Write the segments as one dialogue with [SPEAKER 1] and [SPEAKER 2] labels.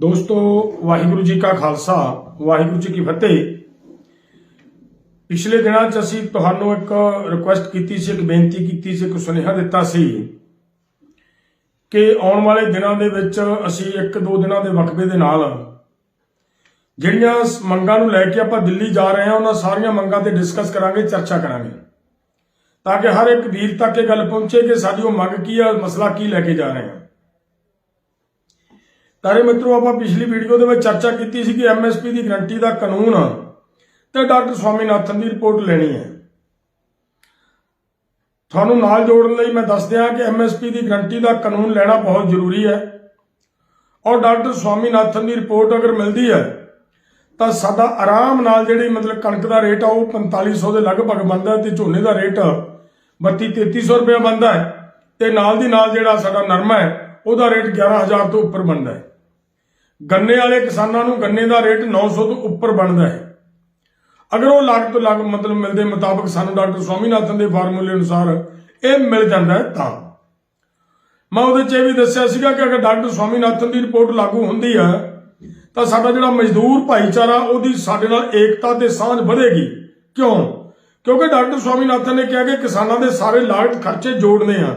[SPEAKER 1] ਦੋਸਤੋ, ਵਾਹਿਗੁਰੂ ਜੀ ਕਾ ਖਾਲਸਾ, ਵਾਹਿਗੁਰੂ ਜੀ ਕੀ ਫਤਿਹ। ਪਿਛਲੇ ਦਿਨਾਂ 'ਚ ਅਸੀਂ ਤੁਹਾਨੂੰ ਇੱਕ ਰਿਕੁਐਸਟ ਕੀਤੀ ਸੀ, ਇੱਕ ਬੇਨਤੀ ਕੀਤੀ ਸੀ, ਇੱਕ ਸੁਨੇਹਾ ਦਿੱਤਾ ਸੀ ਕਿ ਆਉਣ ਵਾਲੇ ਦਿਨਾਂ ਦੇ ਵਿੱਚ ਅਸੀਂ ਇੱਕ ਦੋ ਦਿਨਾਂ ਦੇ ਵਕਫੇ ਦੇ ਨਾਲ ਜਿਹੜੀਆਂ ਮੰਗਾਂ ਨੂੰ ਲੈ ਕੇ ਆਪਾਂ ਦਿੱਲੀ ਜਾ ਰਹੇ ਹਾਂ, ਉਹਨਾਂ ਸਾਰੀਆਂ ਮੰਗਾਂ ਤੇ ਡਿਸਕਸ ਕਰਾਂਗੇ, ਚਰਚਾ ਕਰਾਂਗੇ। ਤਾਂ ਕਿ ਹਰ ਇੱਕ ਵੀਰ ਤੱਕ ਇਹ ਗੱਲ ਪਹੁੰਚੇ ਕਿ ਸਾਡੀ ਉਹ ਮੰਗ ਕੀ ਹੈ ਮਸਲਾ ਕੀ ਲੈ ਕੇ ਜਾ ਰਹੇ ਹਾਂ। ਤਾਰੇ ਮਿੱਤਰੋ, ਆਪਾਂ ਪਿਛਲੀ ਵੀਡੀਓ ਦੇ ਵਿੱਚ ਚਰਚਾ ਕੀਤੀ ਸੀ ਕਿ ਐਮਐਸਪੀ ਦੀ ਗਰੰਟੀ ਦਾ ਕਾਨੂੰਨ ਤੇ ਡਾਕਟਰ ਸਵਾਮੀਨਾਥਨ ਦੀ ਰਿਪੋਰਟ ਲੈਣੀ ਹੈ। ਤੁਹਾਨੂੰ ਨਾਲ ਜੋੜਨ ਲਈ ਮੈਂ ਦੱਸ ਦਿਆਂ ਕਿ ਐਮਐਸਪੀ ਦੀ ਗਰੰਟੀ ਦਾ ਕਾਨੂੰਨ ਲੈਣਾ ਬਹੁਤ ਜ਼ਰੂਰੀ ਹੈ, ਔਰ ਡਾਕਟਰ ਸਵਾਮੀਨਾਥਨ ਦੀ ਰਿਪੋਰਟ ਅਗਰ ਮਿਲਦੀ ਹੈ, ਤਾਂ ਸਾਡਾ ਆਰਾਮ ਨਾਲ ਜਿਹੜੀ ਮਤਲਬ ਕਣਕ ਦਾ ਰੇਟ ਆ, ਉਹ 4500 ਦੇ ਲਗਭਗ ਬਣਦਾ ਹੈ ਤੇ ਝੋਨੇ ਦਾ ਰੇਟ 32 3300 ਰੁਪਏ ਬਣਦਾ ਹੈ, ਤੇ ਨਾਲ ਦੀ ਨਾਲ ਜਿਹੜਾ ਸਾਡਾ ਨਰਮਾ ਹੈ, ਉਹਦਾ ਰੇਟ 11000 ਤੋਂ ਉੱਪਰ ਬਣਦਾ ਹੈ। ਗੰਨੇ ਵਾਲੇ ਕਿਸਾਨਾਂ ਨੂੰ ਗੰਨੇ ਦਾ ਰੇਟ 900 ਤੋਂ ਉੱਪਰ ਬਣਦਾ ਹੈ। ਅਗਰ ਉਹ ਲਾਗਤ ਲੱਗ ਮਤਲਬ ਮਿਲਦੇ ਮੁਤਾਬਕ ਸਾਨੂੰ ਡਾਕਟਰ ਸਵਾਮੀਨਾਥਨ ਦੇ ਫਾਰਮੂਲੇ ਅਨੁਸਾਰ ਇਹ ਮਿਲ ਜਾਂਦਾ ਹੈ ਤਾਂ। ਮੈਂ ਉਹਦੇ 'ਚ ਇਹ ਵੀ ਦੱਸਿਆ ਸੀਗਾ ਕਿ ਅਗਰ ਡਾਕਟਰ ਸਵਾਮੀਨਾਥਨ ਦੀ ਰਿਪੋਰਟ ਲਾਗੂ ਹੁੰਦੀ ਹੈ, ਤਾਂ ਸਾਡਾ ਜਿਹੜਾ ਮਜ਼ਦੂਰ ਭਾਈਚਾਰਾ ਉਹਦੀ ਸਾਡੇ ਨਾਲ ਏਕਤਾ ਤੇ ਸਾਂਝ ਵਧੇਗੀ। ਕਿਉਂ? ਕਿਉਂਕਿ ਡਾਕਟਰ ਸਵਾਮੀਨਾਥਨ ਨੇ ਕਿਹਾ ਕਿ ਕਿਸਾਨਾਂ ਦੇ ਸਾਰੇ ਲਾਗਤ ਖਰਚੇ ਜੋੜਨੇ ਆ।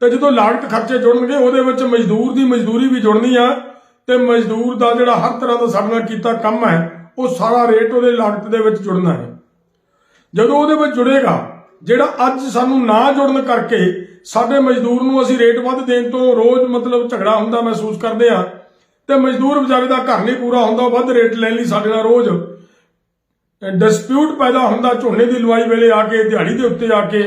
[SPEAKER 1] ਤੇ ਜਦੋਂ ਲਾਗਤ ਖਰਚੇ ਜੁੜਨਗੇ, ਉਹਦੇ ਵਿੱਚ ਮਜ਼ਦੂਰ ਦੀ ਮਜ਼ਦੂਰੀ ਵੀ ਜੁੜਨੀ ਆ ਤੇ ਮਜ਼ਦੂਰ ਦਾ ਜਿਹੜਾ ਹਰ ਤਰ੍ਹਾਂ ਦਾ ਸਾਡੇ ਨਾਲ ਕੀਤਾ ਕੰਮ ਹੈ, ਉਹ ਸਾਰਾ ਰੇਟ ਉਹਦੇ ਲਾਗਤ ਦੇ ਵਿੱਚ ਜੁੜਨਾ ਹੈ। ਜਦੋਂ ਉਹਦੇ ਵਿੱਚ ਜੁੜੇਗਾ, ਜਿਹੜਾ ਅੱਜ ਸਾਨੂੰ ਨਾ ਜੁੜਨ ਕਰਕੇ ਸਾਡੇ ਮਜ਼ਦੂਰ ਨੂੰ ਅਸੀਂ ਰੇਟ ਵੱਧ ਦੇਣ ਤੋਂ ਰੋਜ਼ ਮਤਲਬ ਝਗੜਾ ਹੁੰਦਾ ਮਹਿਸੂਸ ਕਰਦੇ ਆ ਤੇ ਮਜ਼ਦੂਰ ਵਿਚਾਰੇ ਦਾ ਘਰ ਨਹੀਂ ਪੂਰਾ ਹੁੰਦਾ ਵੱਧ ਰੇਟ ਲੈਣ ਲਈ ਸਾਡੇ ਨਾਲ ਰੋਜ਼। ਡਿਸਪਿਊਟ ਪੈਦਾ ਹੁੰਦਾ ਝੋਨੇ ਦੀ ਲਵਾਈ ਵੇਲੇ ਆ ਕੇ, ਦਿਹਾੜੀ ਦੇ ਉੱਤੇ ਆ ਕੇ,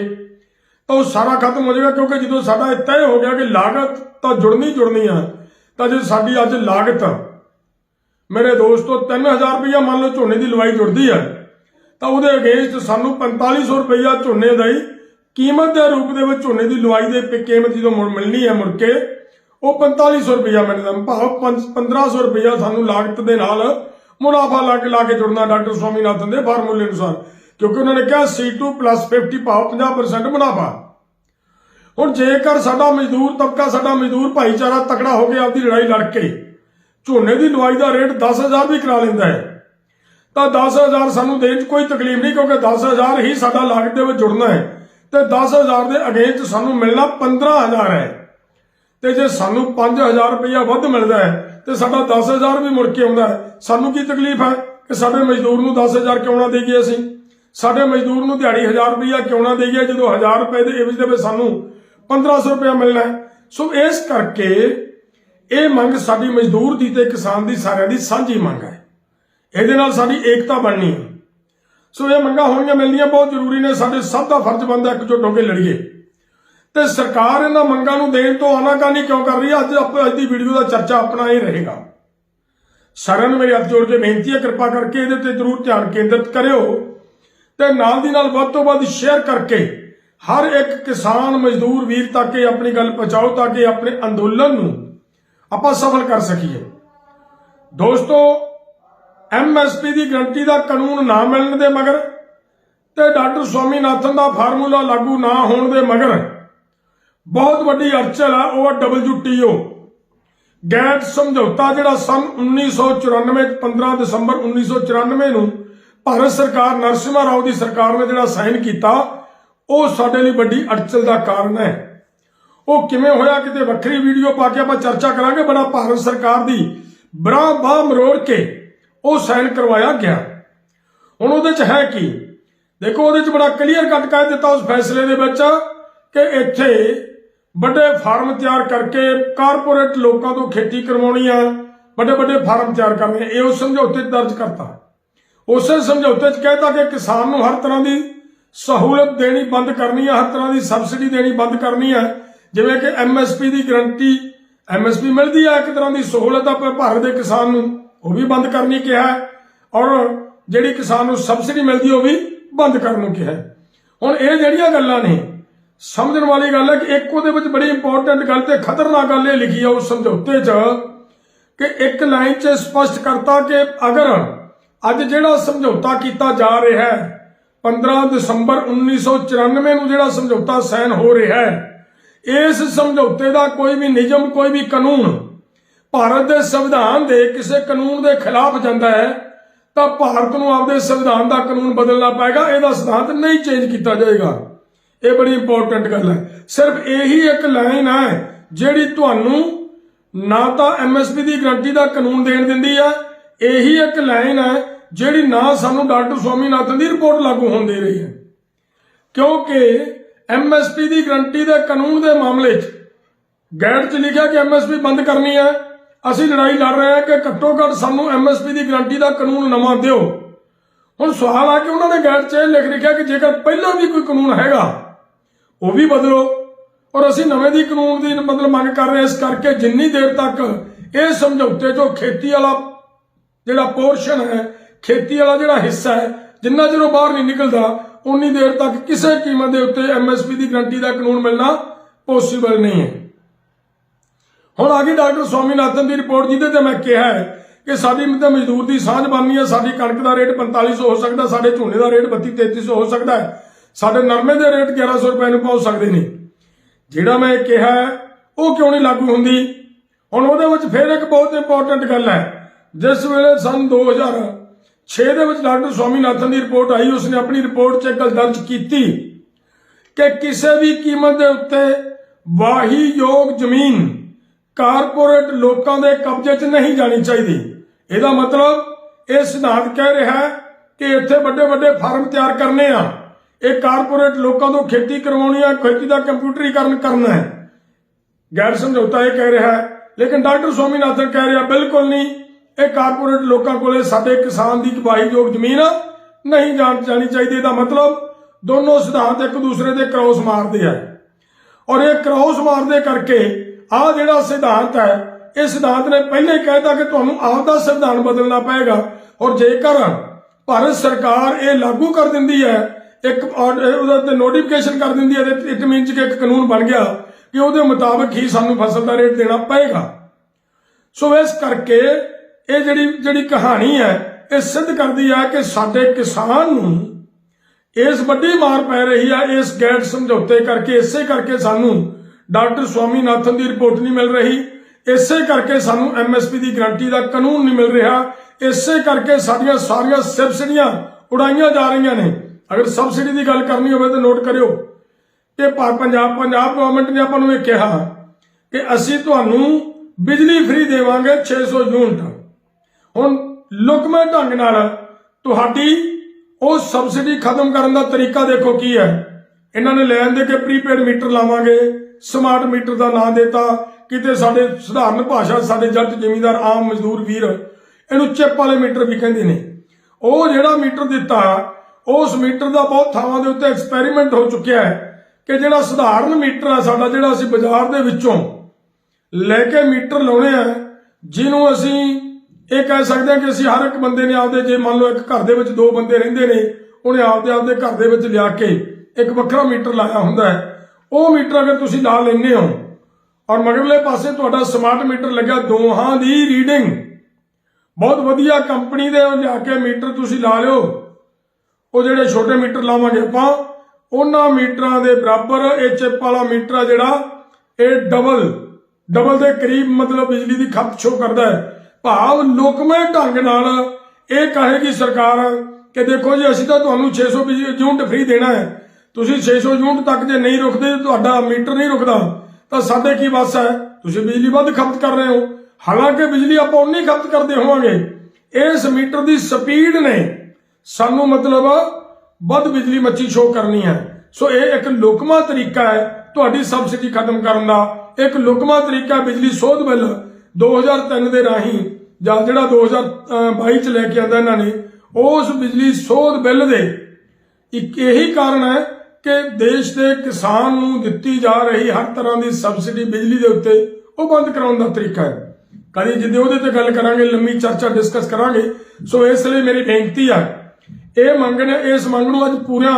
[SPEAKER 1] ਤਾਂ ਉਹ ਸਾਰਾ ਖਤਮ ਹੋ ਜਾਏਗਾ, ਕਿਉਂਕਿ ਜਦੋਂ ਸਾਡਾ ਇਹ ਤੈਅ ਹੋ ਗਿਆ ਕਿ ਲਾਗਤ ਤਾਂ ਜੁੜਨੀ ਜੁੜਨੀ ਆ ਤਾਂ ਜੇ ਸਾਡੀ ਅੱਜ ਲਾਗਤ ਮੇਰੇ ਦੋਸਤੋ 3000 ਰੁਪਇਆ ਮੰਨ ਲਓ ਝੋਨੇ ਦੀ ਲਵਾਈ ਜੁੜਦੀ ਹੈ, ਤਾਂ ਉਹਦੇ ਅਗੇਂਸਟ ਸਾਨੂੰ 4500 ਰੁਪਇਆ ਝੋਨੇ ਦਾ ਹੀ ਕੀਮਤ ਦੇ ਰੂਪ ਦੇ ਵਿੱਚ ਝੋਨੇ ਦੀ ਲਵਾਈ ਦੇ ਕੀਮਤ ਜਦੋਂ ਮਿਲਣੀ ਹੈ ਮੁੜ ਕੇ, ਉਹ 4500 ਰੁਪਇਆ ਮਿਲਦਾ ਭਾਵ 1500 ਰੁਪਇਆ ਸਾਨੂੰ ਲਾਗਤ ਦੇ ਨਾਲ ਮੁਨਾਫਾ ਲਾ ਕੇ ਲਾ ਕੇ ਜੁੜਨਾ ਡਾਕਟਰ ਸਵਾਮੀਨਾਥਨ ਦੇ ਫਾਰਮੂਲੇ ਅਨੁਸਾਰ, ਕਿਉਂਕਿ ਉਹਨਾਂ ਨੇ ਕਿਹਾ C2 50 ਭਾਵ 50% ਮੁਨਾਫਾ। ਹੁਣ ਜੇਕਰ ਸਾਡਾ ਮਜ਼ਦੂਰ ਤਬਕਾ, ਸਾਡਾ ਮਜ਼ਦੂਰ ਭਾਈਚਾਰਾ ਤਕੜਾ ਹੋ ਕੇ ਆਪਦੀ ਲੜਾਈ ਲੜ ਕੇ ਝੋਨੇ ਦੀ ਲਵਾਈ ਦਾ ਰੇਟ 10000 ਵੀ ਕਰਾ ਲੈਂਦਾ ਹੈ, ਤਾਂ 10000 ਸਾਨੂੰ ਦੇਣ 'ਚ ਕੋਈ ਤਕਲੀਫ ਨਹੀਂ ਕਿਉਂਕਿ 10000 ਹੀ ਸਾਡਾ ਲਾਗਤ ਦੇ ਵਿੱਚ ਜੁੜਨਾ ਹੈ ਤੇ 10000 ਦੇ ਅਗੇਂਸਟ ਸਾਨੂੰ ਮਿਲਣਾ 15000 ਹੈ। ਤੇ ਜੇ ਸਾਨੂੰ 5000 ਰੁਪਇਆ ਵੱਧ ਮਿਲਦਾ ਹੈ ਤੇ ਸਾਡਾ 10000 ਵੀ ਮੁੜ ਕੇ ਆਉਂਦਾ ਹੈ। ਸਾਨੂੰ ਕੀ ਤਕਲੀਫ ਹੈ ਕਿ ਸਾਡੇ ਮਜ਼ਦੂਰ ਨੂੰ 10000 ਕਿਉਂ ਨਾ ਦੇਈਏ ਅਸੀਂ? ਸਾਡੇ ਮਜ਼ਦੂਰ ਨੂੰ ਦਿਹਾੜੀ 1000 ਰੁਪਇਆ ਕਿਉਂ ਨਾ ਦੇਈਏ ਜਦੋਂ 1000 ਰੁਪਏ ਦੇ ਇਵਜ਼ ਦੇ ਵਿੱਚ ਸਾਨੂੰ 1500 ਰੁਪਇਆ ਮਿਲਣਾ ਸੋ ਇਸ ਕਰਕੇ ਇਹ ਮੰਗ ਸਾਡੀ ਮਜ਼ਦੂਰ ਦੀ ਤੇ ਕਿਸਾਨ ਦੀ ਸਾਰਿਆਂ ਦੀ ਸਾਂਝੀ ਮੰਗ ਹੈ। ਇਹਦੇ ਨਾਲ ਸਾਡੀ ਏਕਤਾ ਬਣਨੀ ਹੈ। ਸੋ ਇਹ ਮੰਗਾਂ ਹੋਣੀਆਂ ਮਿਲਣੀਆਂ ਬਹੁਤ ਜ਼ਰੂਰੀ ਨੇ। ਸਾਡੇ ਸਭ ਦਾ ਫਰਜ਼ ਬਣਦਾ ਇਕਜੁੱਟ ਹੋ ਕੇ ਲੜੀਏ। ਤੇ ਸਰਕਾਰ ਇਹਨਾਂ ਮੰਗਾਂ ਨੂੰ ਦੇਣ ਤੋਂ ਆਨਾਕਾਨੀ ਕਿਉਂ ਕਰ ਰਹੀ ਹੈ? ਅੱਜ ਆਪਾਂ ਅੱਜ ਦੀ ਵੀਡੀਓ ਦਾ ਚਰਚਾ ਆਪਣਾ ਇਹ ਰਹੇਗਾ। ਸਾਰਿਆਂ ਨੂੰ ਮੇਰੀ ਹੱਥ ਜੋੜ ਕੇ ਬੇਨਤੀ ਹੈ, ਕਿਰਪਾ ਕਰਕੇ ਇਹਦੇ ਤੇ ਜ਼ਰੂਰ ਧਿਆਨ ਕੇਂਦਰਿਤ ਕਰਿਓ ਤੇ ਨਾਲ ਦੀ ਨਾਲ ਵੱਧ ਤੋਂ ਵੱਧ ਸ਼ੇਅਰ ਕਰਕੇ ਹਰ ਇੱਕ ਕਿਸਾਨ, ਮਜ਼ਦੂਰ ਵੀਰ ਤੱਕ ਇਹ ਆਪਣੀ ਗੱਲ ਪਹੁੰਚਾਓ ਤਾਂ ਕਿ ਆਪਣੇ ਅੰਦੋਲਨ ਨੂੰ ਆਪਾਂ ਸਫਲ ਕਰ ਸਕੀਏ। ਦੋਸਤੋ ਐਮਐਸਪੀ ਦੀ ਗਰੰਟੀ ਦਾ ਕਾਨੂੰਨ ਨਾ ਮਿਲਣ ਦੇ ਮਗਰ ਤੇ ਡਾਕਟਰ ਸਵਾਮੀਨਾਥਨ ਦਾ ਫਾਰਮੂਲਾ ਲਾਗੂ ਨਾ ਹੋਣ ਦੇ ਮਗਰ ਬਹੁਤ ਵੱਡੀ ਅੜਚਲ ਆ, ਉਹ WTO ਗੈਟ ਸਮਝੌਤਾ ਜਿਹੜਾ ਸਨ 1994 15 ਦਸੰਬਰ 1994 ਨੂੰ ਭਾਰਤ ਸਰਕਾਰ ਨਰਸਿਮਹਾ ਰਾਓ ਦੀ ਸਰਕਾਰ ਨੇ ਜਿਹੜਾ ਸਾਈਨ ਕੀਤਾ ਉਹ ਸਾਡੇ ਲਈ ਵੱਡੀ ਅੜਚਲ ਦਾ ਕਾਰਨ ਹੈ। ਉਹ ਕਿਵੇਂ ਹੋਇਆ ਕਿਤੇ ਵੱਖਰੀ ਵੀਡੀਓ ਪਾ ਕੇ ਆਪਾਂ ਚਰਚਾ ਕਰਾਂਗੇ? ਬੜਾ ਭਾਰਤ ਸਰਕਾਰ ਦੀ ਬਰਾ ਬਾਹ ਮਰੋੜ ਕੇ ਉਹ ਸਾਈਨ ਕਰਵਾਇਆ ਗਿਆ। ਹੁਣ ਉਹਦੇ ਚ ਹੈ ਕੀ? ਦੇਖੋ, ਉਹਦੇ ਚ ਬੜਾ ਕਲੀਅਰ ਕੱਟ ਕਹਿ ਦਿੱਤਾ ਉਸ ਫੈਸਲੇ ਦੇ ਵਿੱਚ ਕਿ ਇੱਥੇ ਵੱਡੇ ਫਾਰਮ ਤਿਆਰ ਕਰਕੇ ਕਾਰਪੋਰੇਟ ਲੋਕਾਂ ਤੋਂ ਖੇਤੀ ਕਰਵਾਉਣੀ ਆ। ਵੱਡੇ ਵੱਡੇ ਫਾਰਮ ਤਿਆਰ ਕਰਨੇ ਇਹ ਉਸ ਸਮਝੌਤੇ 'ਚ ਦਰਜ ਕਰਤਾ। ਉਸੇ ਸਮਝੌਤੇ 'ਚ ਕਹਿਤਾ ਕਿ ਕਿਸਾਨ ਨੂੰ ਹਰ ਤਰ੍ਹਾਂ ਦੀ ਸਹੂਲਤ ਦੇਣੀ ਬੰਦ ਕਰਨੀ ਹੈ, ਹਰ ਤਰ੍ਹਾਂ ਦੀ ਸਬਸਿਡੀ ਦੇਣੀ ਬੰਦ ਕਰਨੀ ਹੈ। ਜਿਵੇਂ ਕਿ ਐਮਐਸਪੀ ਦੀ ਗਰੰਟੀ ਐਮਐਸਪੀ ਮਿਲਦੀ ਹੈ ਇੱਕ ਤਰ੍ਹਾਂ ਦੀ ਸਹੂਲਤ ਆ ਭਾਰਤ ਦੇ ਕਿਸਾਨ ਨੂੰ, ਉਹ ਵੀ ਬੰਦ ਕਰਨੀ ਕਿਹਾ ਔਰ ਜਿਹੜੀ ਕਿਸਾਨ ਨੂੰ ਸਬਸਿਡੀ ਮਿਲਦੀ ਉਹ ਵੀ ਬੰਦ ਕਰਨ ਨੂੰ ਕਿਹਾ ਹੁਣ ਇਹ ਜਿਹੜੀਆਂ ਗੱਲਾਂ ਨੇ, ਸਮਝਣ ਵਾਲੀ ਗੱਲ ਹੈ ਕਿ ਇੱਕ ਉਹਦੇ ਵਿੱਚ ਬੜੀ ਇੰਪੋਰਟੈਂਟ ਗੱਲ ਤੇ ਖਤਰਨਾਕ ਗੱਲ ਇਹ ਲਿਖੀ ਆ ਉਸ ਸਮਝੌਤੇ 'ਚ ਕਿ ਇੱਕ ਲਾਈਨ 'ਚ ਸਪਸ਼ਟ ਕਰਤਾ ਕਿ ਅਗਰ ਅੱਜ ਜਿਹੜਾ ਸਮਝੌਤਾ ਕੀਤਾ ਜਾ ਰਿਹਾ ਹੈ 15 ਦਸੰਬਰ 1994 ਨੂੰ ਜਿਹੜਾ ਸਮਝੌਤਾ ਸਾਈਨ ਹੋ ਰਿਹਾ ਹੈ, ਇਸ ਸਮਝੌਤੇ ਦਾ ਕੋਈ ਵੀ ਨਿਯਮ, ਕੋਈ ਵੀ ਕਾਨੂੰਨ ਭਾਰਤ ਦੇ ਸੰਵਿਧਾਨ ਦੇ ਕਿਸੇ ਕਾਨੂੰਨ ਦੇ ਖਿਲਾਫ ਜਾਂਦਾ ਹੈ, ਤਾਂ ਭਾਰਤ ਨੂੰ ਆਪਦੇ ਸੰਵਿਧਾਨ ਦਾ ਕਾਨੂੰਨ ਬਦਲਣਾ ਪਏਗਾ, ਇਹਦਾ ਸਿਧਾਂਤ ਨਹੀਂ ਚੇਂਜ ਕੀਤਾ ਜਾਏਗਾ। ਇਹ ਬੜੀ ਇੰਪੋਰਟੈਂਟ ਗੱਲ ਹੈ। ਸਿਰਫ ਇਹੀ ਇੱਕ ਲਾਈਨ ਹੈ ਜਿਹੜੀ ਤੁਹਾਨੂੰ ਨਾ ਤਾਂ ਐਮਐਸਪੀ ਦੀ ਗਰੰਟੀ ਦਾ ਕਾਨੂੰਨ ਦੇਣ ਦਿੰਦੀ ਹੈ, ਇਹੀ ਇੱਕ ਲਾਈਨ ਹੈ ਜਿਹੜੀ ਨਾ ਸਾਨੂੰ ਡਾਕਟਰ ਸਵਾਮੀਨਾਥਨ ਦੀ ਰਿਪੋਰਟ ਲਾਗੂ ਹੋਣ ਦੇ ਰਹੀ ਹੈ। ਕਿਉਂਕਿ ਐਮਐਸਪੀ ਦੀ ਗਰੰਟੀ ਦੇ ਕਾਨੂੰਨ ਦੇ ਮਾਮਲੇ 'ਚ ਗੈਡ 'ਚ ਲਿਖਿਆ ਕਿ ਐਮਐਸਪੀ ਬੰਦ ਕਰਨੀ ਹੈ। ਅਸੀਂ ਲੜਾਈ ਲੜ ਰਹੇ ਹਾਂ ਕਿ ਘੱਟੋ ਘੱਟ ਸਾਨੂੰ ਐਮਐਸਪੀ ਦੀ ਗਰੰਟੀ ਦਾ ਕਾਨੂੰਨ ਨਵਾਂ ਦਿਓ। ਹੁਣ ਸਵਾਲ ਆ ਕਿ ਉਹਨਾਂ ਨੇ ਗੈਡ 'ਚ ਇਹ ਲਿਖ ਲਿਖਿਆ ਕਿ ਜੇਕਰ ਪਹਿਲਾਂ ਵੀ ਕੋਈ ਕਾਨੂੰਨ ਹੈਗਾ, ਉਹ ਵੀ ਬਦਲੋ। ਔਰ ਅਸੀਂ ਨਵੇਂ ਦੀ ਕਾਨੂੰਨ ਦੀ ਮਤਲਬ ਮੰਗ ਕਰ ਰਹੇ ਇਸ ਕਰਕੇ ਜਿੰਨੀ ਦੇਰ ਤੱਕ ਇਹ ਸਮਝੌਤੇ ਚੋਂ ਖੇਤੀ ਵਾਲਾ ਜਿਹੜਾ ਪੋਰਸ਼ਨ ਹੈ ਖੇਤੀ ਵਾਲਾ ਜਿਹੜਾ ਹਿੱਸਾ ਹੈ ਜਿੰਨਾ ਚਿਰ ਉਹ ਬਾਹਰ ਨਹੀਂ ਨਿਕਲਦਾ ਉਨੀ ਦੇਰ ਤੱਕ ਕਿਸੇ ਕੀਮਤ ਦੇ ਉੱਤੇ ਐਮਐਸਪੀ ਦੀ ਗਰੰਟੀ ਦਾ ਕਾਨੂੰਨ ਮਿਲਣਾ ਪੋਸੀਬਲ ਨਹੀਂ ਹੈ। ਹੁਣ ਆ ਗਈ ਡਾਕਟਰ ਸਵਾਮੀਨਾਥਨ ਦੀ ਰਿਪੋਰਟ ਜਿਹਦੇ ਤੇ ਮੈਂ ਕਿਹਾ ਹੈ ਕਿ ਸਾਡੀ ਤੇ ਮਜ਼ਦੂਰ ਦੀ ਸਾਂਝ ਬਣਨੀ ਹੈ ਸਾਡੀ ਕਣਕ ਦਾ ਰੇਟ 4500 ਹੋ ਸਕਦਾ ਸਾਡੇ ਝੋਨੇ ਦਾ ਰੇਟ 32 3300 ਹੋ ਸਕਦਾ ਹੈ ਸਾਡੇ ਨਰਮੇ ਦੇ ਰੇਟ 1100 ਰੁਪਏ ਨੂੰ ਪਹੁੰਚ ਸਕਦੇ ਨੇ। ਜਿਹੜਾ ਮੈਂ ਕਿਹਾ ਹੈ, ਉਹ ਕਿਉਂ ਨਹੀਂ ਲਾਗੂ ਹੁੰਦੀ? ਹੁਣ ਉਹਦੇ ਵਿੱਚ ਫਿਰ ਇੱਕ ਬਹੁਤ ਇੰਪੋਰਟੈਂਟ ਗੱਲ ਹੈ ਜਿਸ ਵੇਲੇ ਸਨ 2006 ਦੇ ਵਿੱਚ ਡਾਕਟਰ ਸਵਾਮੀਨਾਥਨ ਦੀ ਰਿਪੋਰਟ ਆਈ, ਉਸਨੇ ਆਪਣੀ ਰਿਪੋਰਟ 'ਚ ਇੱਕ ਗੱਲ ਦਰਜ ਕੀਤੀ ਕਿ ਕਿਸੇ ਵੀ ਕੀਮਤ ਦੇ ਉੱਤੇ ਵਾਹੀ ਯੋਗ ਜ਼ਮੀਨ ਕਾਰਪੋਰੇਟ ਲੋਕਾਂ ਦੇ ਕਬਜ਼ੇ 'ਚ ਨਹੀਂ ਜਾਣੀ ਚਾਹੀਦੀ। ਇਹਦਾ ਮਤਲਬ ਇਹ ਸਿਧਾਂਤ ਕਹਿ ਰਿਹਾ ਹੈ ਕਿ ਇੱਥੇ ਵੱਡੇ ਵੱਡੇ ਫਾਰਮ ਤਿਆਰ ਕਰਨੇ ਆ। ਇਹ ਕਾਰਪੋਰੇਟ ਲੋਕਾਂ ਤੋਂ ਖੇਤੀ ਕਰਵਾਉਣੀ ਆ, ਖੇਤੀ ਦਾ ਕੰਪਿਊਟਰੀਕਰਨ ਕਰਨਾ ਹੈ। ਗੈਰ ਸਮਝੌਤਾ ਇਹ ਕਹਿ ਰਿਹਾ ਹੈ। ਲੇਕਿਨ ਡਾਕਟਰ ਸਵਾਮੀਨਾਥਨ ਕਹਿ ਰਿਹਾ, ਬਿਲਕੁਲ ਨਹੀਂ। ਇਹ ਕਾਰਪੋਰੇਟ ਲੋਕਾਂ ਕੋਲੇ ਸਾਡੇ ਕਿਸਾਨ ਦੀ ਵਾਹੀਯੋਗ ਜ਼ਮੀਨ ਨਹੀਂ ਜਾਣ ਜਾਣੀ ਚਾਹੀਦੀ, ਇਹਦਾ ਮਤਲਬ ਦੋਨੋਂ ਸਿਧਾਂਤ ਇੱਕ ਦੂਸਰੇ ਦੇ ਕ੍ਰੋਸ ਮਾਰਦੇ ਆ। ਔਰ ਇਹ ਕ੍ਰੋਸ ਮਾਰਦੇ ਕਰਕੇ ਆਹ ਜਿਹੜਾ ਸਿਧਾਂਤ ਹੈ, ਇਹ ਸਿਧਾਂਤ ਨੇ ਪਹਿਲੇ ਹੀ ਕਹਿਤਾ ਕਿ ਤੁਹਾਨੂੰ ਆਪ ਦਾ ਸੰਵਿਧਾਨ ਬਦਲਣਾ ਪਏਗਾ। ਔਰ ਜੇਕਰ ਭਾਰਤ ਸਰਕਾਰ ਇਹ ਲਾਗੂ ਕਰ ਦਿੰਦੀ ਹੈ, ਇੱਕ ਆਰਡ- ਉਹਦਾ ਤੇ ਨੋਟੀਫਿਕੇਸ਼ਨ ਕਰ ਦਿੰਦੀ ਹੈ, ਤੇ ਇਟ ਮੀਨਸ ਕਿ ਇੱਕ ਕਾਨੂੰਨ ਬਣ ਗਿਆ ਕਿ ਉਹਦੇ ਮੁਤਾਬਕ ਹੀ ਸਾਨੂੰ ਫਸਲ ਦਾ ਰੇਟ ਦੇਣਾ ਪਏਗਾ। ਸੋ ਇਸ ਕਰਕੇ ਇਹ ਜਿਹੜੀ ਜਿਹੜੀ ਕਹਾਣੀ ਹੈ, ਇਹ ਸਿੱਧ ਕਰਦੀ ਹੈ ਕਿ ਸਾਡੇ ਕਿਸਾਨ ਨੂੰ ਇਸ ਵੱਡੀ ਮਾਰ ਪੈ ਰਹੀ ਹੈ ਇਸ ਗੈਰ ਸਮਝੌਤੇ ਕਰਕੇ, ਇਸੇ ਕਰਕੇ ਸਾਨੂੰ ਡਾਕਟਰ ਸਵਾਮੀਨਾਥਨ ਦੀ ਰਿਪੋਰਟ ਨਹੀਂ ਮਿਲ ਰਹੀ, ਇਸੇ ਕਰਕੇ ਸਾਨੂੰ ਐਮਐਸਪੀ ਦੀ ਗਰੰਟੀ ਦਾ ਕਾਨੂੰਨ ਨਹੀਂ ਮਿਲ ਰਿਹਾ, ਇਸੇ ਕਰਕੇ ਸਾਡੀਆਂ ਸਾਰੀਆਂ ਸਬਸਿਡੀਆਂ ਉਡਾਈਆਂ ਜਾ ਰਹੀਆਂ ਨੇ। ਅਗਰ ਸਬਸਿਡੀ ਦੀ ਗੱਲ ਕਰਨੀ ਹੋਵੇ ਤਾਂ ਨੋਟ ਕਰਿਓ ਕਿ ਪ- ਪੰਜਾਬ ਪੰਜਾਬ ਗਵਰਨਮੈਂਟ ਨੇ ਆਪਾਂ ਨੂੰ ਇਹ ਕਿਹਾ ਕਿ ਅਸੀਂ ਤੁਹਾਨੂੰ ਬਿਜਲੀ ਫ੍ਰੀ ਦੇਵਾਂਗੇ 600 ਯੂਨਿਟ। ਹੁਣ ਲੁਕਵੇਂ ਢੰਗ ਨਾਲ। ਤੁਹਾਡੀ ਉਹ ਸਬਸਿਡੀ ਖਤਮ ਕਰਨ ਦਾ ਤਰੀਕਾ ਦੇਖੋ ਕੀ ਹੈ। ਇਹਨਾਂ ਨੇ ਲੈਣ ਦੇ ਕੇ ਪ੍ਰੀਪੇਡ ਮੀਟਰ ਲਾਵਾਂਗੇ ਸਮਾਰਟ ਮੀਟਰ ਦਾ ਨਾਂ ਦਿੱਤਾ, ਕਿਤੇ ਸਾਡੇ ਸਧਾਰਨ ਭਾਸ਼ਾ 'ਚ ਸਾਡੇ ਜੱਟ ਜ਼ਿਮੀਂਦਾਰ, ਆਮ ਮਜ਼ਦੂਰ ਵੀਰ, ਇਹਨੂੰ ਚਿੱਪ ਵਾਲੇ ਮੀਟਰ ਵੀ ਕਹਿੰਦੇ ਨੇ। ਉਹ ਜਿਹੜਾ ਮੀਟਰ ਦਿੱਤਾ, ਉਸ ਮੀਟਰ ਦਾ ਬਹੁਤ ਥਾਵਾਂ ਦੇ ਉੱਤੇ ਐਕਸਪੈਰੀਮੈਂਟ ਹੋ ਚੁੱਕਿਆ ਹੈ ਕਿ ਜਿਹੜਾ ਸਧਾਰਨ ਮੀਟਰ ਆ ਸਾਡਾ, ਜਿਹੜਾ ਅਸੀਂ ਬਾਜ਼ਾਰ ਦੇ ਵਿੱਚੋਂ ਲੈ ਕੇ ਮੀਟਰ ਲਾਉਣੇ ਆ, ਜਿਹਨੂੰ ਅਸੀਂ ਇਹ ਕਹਿ ਸਕਦੇ ਹਾਂ ਕਿ ਅਸੀਂ ਹਰ ਇੱਕ ਬੰਦੇ ਨੇ ਆਪਦੇ, ਜੇ ਮੰਨ ਲਓ ਇੱਕ ਘਰ ਦੇ ਵਿੱਚ ਦੋ ਬੰਦੇ ਰਹਿੰਦੇ ਨੇ, ਉਹਨੇ ਆਪਦੇ ਆਪਦੇ ਘਰ ਦੇ ਵਿੱਚ ਲਿਆ ਕੇ ਇੱਕ ਵੱਖਰਾ ਮੀਟਰ ਲਾਇਆ ਹੁੰਦਾ ਹੈ। ਉਹ ਮੀਟਰ ਅਗਰ ਤੁਸੀਂ ਲਾ ਲੈਂਦੇ ਹੋ, ਔਰ ਮਗਰਲੇ ਪਾਸੇ ਤੁਹਾਡਾ ਸਮਾਰਟ ਮੀਟਰ ਲੱਗਾ ਦੋਹਾਂ ਦੀ ਰੀਡਿੰਗ ਬਹੁਤ ਵਧੀਆ ਕੰਪਨੀ ਦੇ ਲਿਆ ਕੇ ਮੀਟਰ ਤੁਸੀਂ ਲਾ ਲਿਓ। ਉਹ ਜਿਹੜੇ ਛੋਟੇ ਮੀਟਰ ਲਾਵਾਂਗੇ ਆਪਾਂ, ਉਹਨਾਂ ਮੀਟਰਾਂ ਦੇ ਬਰਾਬਰ ਇਹ ਚਿੱਪ ਵਾਲਾ ਮੀਟਰ ਆ ਜਿਹੜਾ, ਇਹ ਡਬਲ ਡਬਲ ਦੇ ਕਰੀਬ ਮਤਲਬ ਬਿਜਲੀ ਦੀ ਖਪਤ ਸ਼ੋ ਕਰਦਾ ਹੈ। ਭਾਵ ਲੋਕਮੈ ਢੰਗ ਨਾਲ ਇਹ ਕਹੇਗੀ ਸਰਕਾਰ ਕਿ ਦੇਖੋ ਜੀ, ਅਸੀਂ ਤਾਂ ਤੁਹਾਨੂੰ 600 ਬਿਜ- ਯੂਨਿਟ ਫ੍ਰੀ ਦੇਣਾ ਹੈ। ਤੁਸੀਂ 600 ਯੂਨਿਟ ਤੱਕ ਜੇ ਨਹੀਂ ਰੁਕਦੇ, ਤੁਹਾਡਾ ਮੀਟਰ ਨਹੀਂ ਰੁਕਦਾ, ਤਾਂ ਸਾਡੇ ਕੀ ਬਸ ਹੈ? ਤੁਸੀਂ ਬਿਜਲੀ ਵੱਧ ਖਪਤ ਕਰ ਰਹੇ ਹੋ। ਹਾਲਾਂਕਿ ਬਿਜਲੀ ਆਪਾਂ ਉਨੀ ਖਪਤ ਕਰਦੇ ਹੋਵਾਂਗੇ। ਇਸ ਮੀਟਰ ਦੀ ਸਪੀਡ ਨੇ ਸਾਨੂੰ ਮਤਲਬ ਵੱਧ ਬਿਜਲੀ ਮੱਚੀ ਸ਼ੋ ਕਰਨੀ ਹੈ। ਸੋ ਇਹ ਇੱਕ ਲੁਕਮਾ ਤਰੀਕਾ ਹੈ। ਤੁਹਾਡੀ ਸਬਸਿਡੀ ਖਤਮ ਕਰਨ ਦਾ ਇੱਕ ਲੁਕਮਾ ਤਰੀਕਾ ਬਿਜਲੀ ਸੋਧ ਬਿੱਲ। 2003 ਦੇ ਰਾਹੀਂ ਜਾਂ ਜਿਹੜਾ 2022 ਚ ਲੈ ਕੇ ਆਂਦਾ ਇਹਨਾਂ ਨੇ, ਉਸ ਬਿਜਲੀ ਸੋਧ ਬਿੱਲ ਦੇ ਇੱਕ ਇਹੀ ਕਾਰਨ ਹੈ ਕਿ ਦੇਸ਼ ਦੇ ਕਿਸਾਨ ਨੂੰ ਦਿੱਤੀ ਜਾ ਰਹੀ ਹਰ ਤਰ੍ਹਾਂ ਦੀ ਸਬਸਿਡੀ ਬਿਜਲੀ ਦੇ ਉੱਤੇ ਉਹ ਬੰਦ ਕਰਾਉਣ ਦਾ ਤਰੀਕਾ ਹੈ। ਕਦੀ ਜਿੱਦੇ ਉਹਦੇ ਤੇ ਗੱਲ ਕਰਾਂਗੇ, ਲੰਮੀ ਚਰਚਾ ਡਿਸਕਸ ਕਰਾਂਗੇ, ਸੋ ਇਸ ਲਈ ਮੇਰੀ ਬੇਨਤੀ ਹੈ, ਇਹ ਮੰਗ ਨੇ ਇਸ ਮੰਗ ਨੂੰ ਅੱਜ ਪੂਰਾ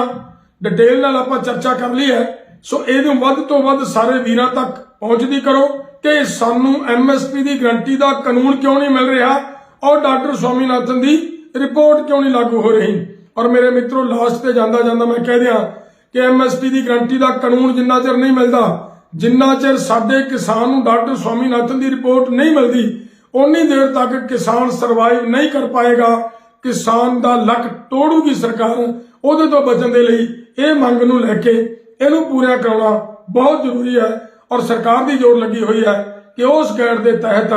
[SPEAKER 1] ਡਿਟੇਲ ਨਾਲ ਆਪਾਂ ਚਰਚਾ ਕਰ ਲਈ ਹੈ, ਸੋ ਇਹਨੂੰ ਵੱਧ ਤੋਂ ਵੱਧ ਸਾਰੇ ਵੀਰਾਂ ਤੱਕ ਪਹੁੰਚਦੀ ਕਰੋ ਕਿ ਸਾਨੂੰ ਐਮਐਸਪੀ ਦੀ ਗਰੰਟੀ ਦਾ ਕਾਨੂੰਨ ਕਿਉਂ ਨਹੀਂ ਮਿਲ ਰਿਹਾ? ਔਰ ਡਾਕਟਰ ਸਵਾਮੀਨਾਥਨ ਦੀ ਰਿਪੋਰਟ ਕਿਉਂ ਨਹੀਂ ਲਾਗੂ ਹੋ ਰਹੀ? ਔਰ ਮੇਰੇ ਮਿੱਤਰੋ ਲਾਸਟ ਤੇ ਜਾਂਦਾ ਜਾਂਦਾ ਮੈਂ ਕਹਿ ਦਿਆਂ ਕਿ ਐਮਐਸਪੀ ਦੀ ਗਰੰਟੀ ਦਾ ਕਾਨੂੰਨ ਜਿੰਨਾ ਚਿਰ ਨਹੀਂ ਮਿਲਦਾ, ਜਿੰਨਾ ਚਿਰ ਸਾਡੇ ਕਿਸਾਨ ਨੂੰ ਡਾਕਟਰ ਸਵਾਮੀਨਾਥਨ ਦੀ ਰਿਪੋਰਟ ਨਹੀਂ ਮਿਲਦੀ ਉਨੀ ਦੇਰ ਤੱਕ ਕਿਸਾਨ ਸਰਵਾਈਵ ਨਹੀਂ ਕਰ ਪਾਏਗਾ। ਕਿਸਾਨ ਦਾ ਲੱਕ ਤੋੜੂਗੀ ਸਰਕਾਰ ਉਹਦੇ ਤੋਂ ਬਚਣ ਦੇ ਲਈ ਇਹ ਮੰਗ ਨੂੰ ਲੈ ਕੇ ਇਹਨੂੰ ਪੂਰਾ ਕਰਾਉਣਾ ਬਹੁਤ ਜ਼ਰੂਰੀ ਹੈ। ਔਰ ਸਰਕਾਰ ਦੀ ਜੋਰ ਲੱਗੀ ਹੋਈ ਹੈ ਕਿ ਉਸ ਗੈਰ ਦੇ ਤਹਿਤ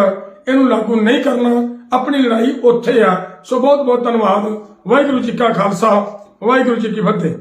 [SPEAKER 1] ਇਹਨੂੰ ਲਾਗੂ ਨਹੀਂ ਕਰਨਾ। ਆਪਣੀ ਲੜਾਈ ਉੱਥੇ ਆ। ਸੋ ਬਹੁਤ ਬਹੁਤ ਧੰਨਵਾਦ। ਵਾਹਿਗੁਰੂ ਜੀ ਕਾ ਖਾਲਸਾ, ਵਾਹਿਗੁਰੂ ਜੀ ਕੀ ਫਤਿਹ।